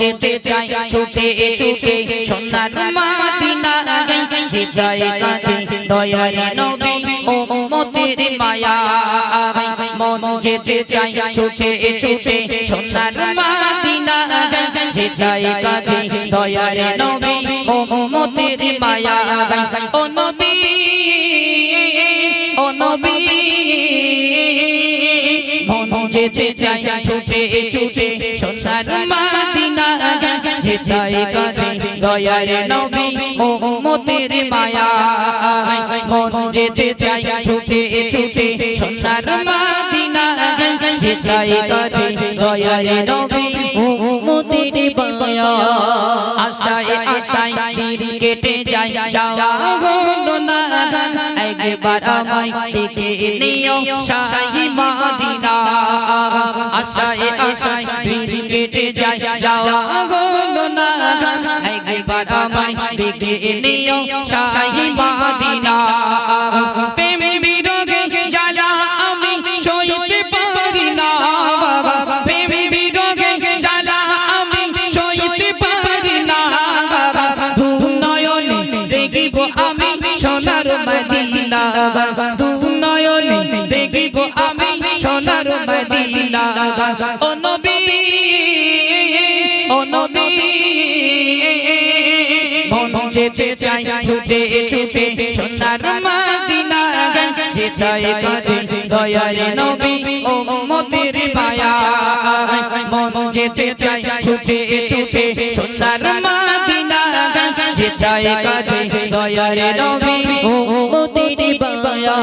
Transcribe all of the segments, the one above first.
যেতে চাই, ছুটে ছুটে সোনার মাদিনা যে যায় কাঁদে, দয়ার নবী ও মতের মায়া মন যেতে চাই, ছুটে ছুটে সোনার মাদিনা যে যায় কাঁদে, দয়ার নবী ও মতের মায়া ও ও নবী যেতে চাই, ছুটে ছুটে সোনার মাদিনা যেতাই কাঁদে দয়ার নবী ও মতের মায়া। মন যেতে চাই, ছুটে ছুটে সোনার মাদিনা যেতাই কাঁদে দয়ার নবী ও বায়া আশায় আশায় দিন কেটে যায় যাওয়া হলো না একবার আমায় ডেকে নিও শাহী মাদিনা। আশায় আশায় দিন কেটে যায় যাওয়া হলো না একবার আমায় ডেকে নিও শাহী মাদিনা। দু দেখিব আমি সোনার মদিনা। ও চাই ছুটে ছুটে সোনার মদিনা যেটাই কাঁদে দয়ার নবী ও মতের মায়া মন যেতে চাই ছুটে ছুটে সোনার মদিনা যেটাই কাঁদে দয়ার নবী ও মতির বায়া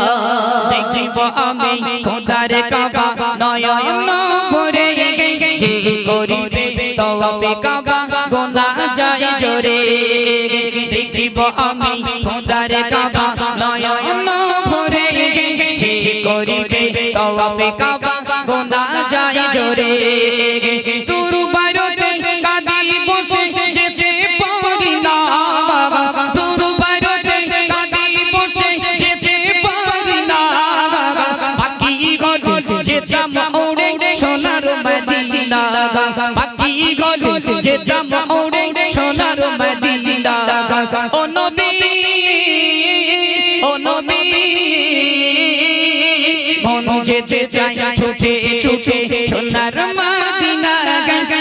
দেখিব আমি খোদার কাবা, নয়ন ভরে যে করিবে তওবে কাবা, গোনা যায় জোরে। আমি খোদার কাবা, নয়ন ভরে যে করিবে তওবে কাবা, গোনা যায় জোরে। দুর্বারতে কাঁদি বসে যেতে পারি না দুর্বারতে কাঁদি বসে যেতে পারি না পাখি গলে যেতাম ওড়ে সোনার মদিনা পাখি গলে যেতাম ওড়ে ও নবী ও নবী, মন যেতে চাই, ছুটে ছুটে সোনার মদিনা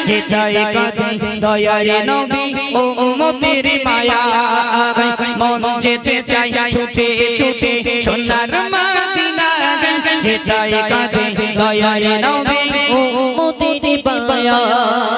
যেটাই কাঁদে মায়া। যেতে চাই, ছুটে ছুটে সোনার মদিনা যেটাই কাঁদে দয়ার নবী ও মতির বায়া গিলে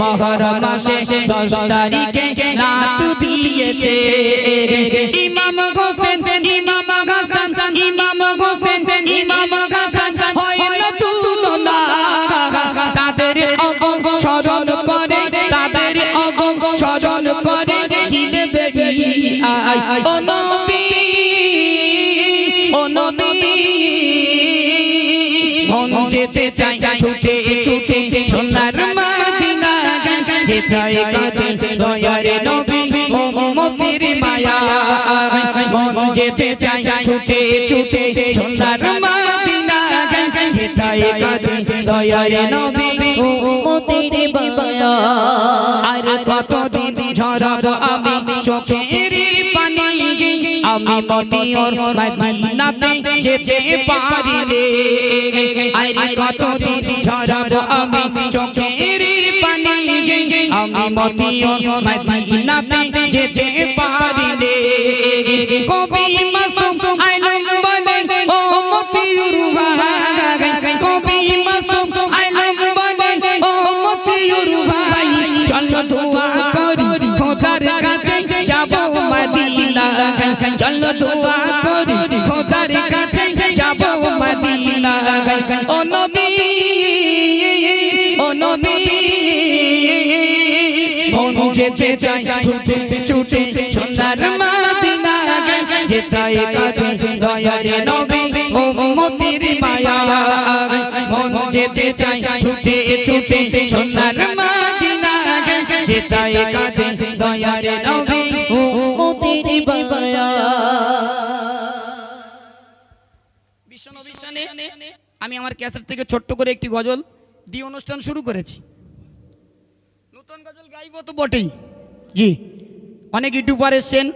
মহরম মাসে দশ তারিখে নাত দিয়েছে। ইমাম হোসেন, ইমাম হাসান, ইমাম হোসেন, ইমাম হাসান না তুলনা তাদের অঙ্গ স্মরণ করে, তাদের অঙ্গ স্মরণ করে গিলে বেড়ি আয়। ও নবী মন যেতে চাই, ছুটে ছুটে সোনার মদিনা যেথায় কাঁদে দয়ার নবী ও মতির মায়া। মন যেতে চাই ছুটে ছুটে সোনার মদিনা যেথায় কাঁদে দয়ার নবী ও মতির বায়া আর কতদিন ঝরাব আমি পানি আমি মদিয়র মদিনাতে যেতে পারি রে আর কতদিন ঝরাব আমি চোখের পানি। আমি মদিয়র মদিনাতে যেতে পারি রে কবি মাসুম চল দোয়া করি, খোদার কাছে যাব মদিনা ও নবী ও নবী, মন যেতে চাই, ছুটে ছুটে সোনার মদিনা যেতাই কাঁদে দয়ার নবী ও মতির মায়া মন যেতে চাই, ছুটে ছুটে সোনার মদিনা যেতাই কাঁদে দয়ার নবী আমি আমার ক্যাসেট থেকে ছোট্ট করে একটি গজল দিয়ে অনুষ্ঠান শুরু করেছি। নতুন গজল গাইব তো বটেই। জি। অনেক ইউটিউবার এসছেন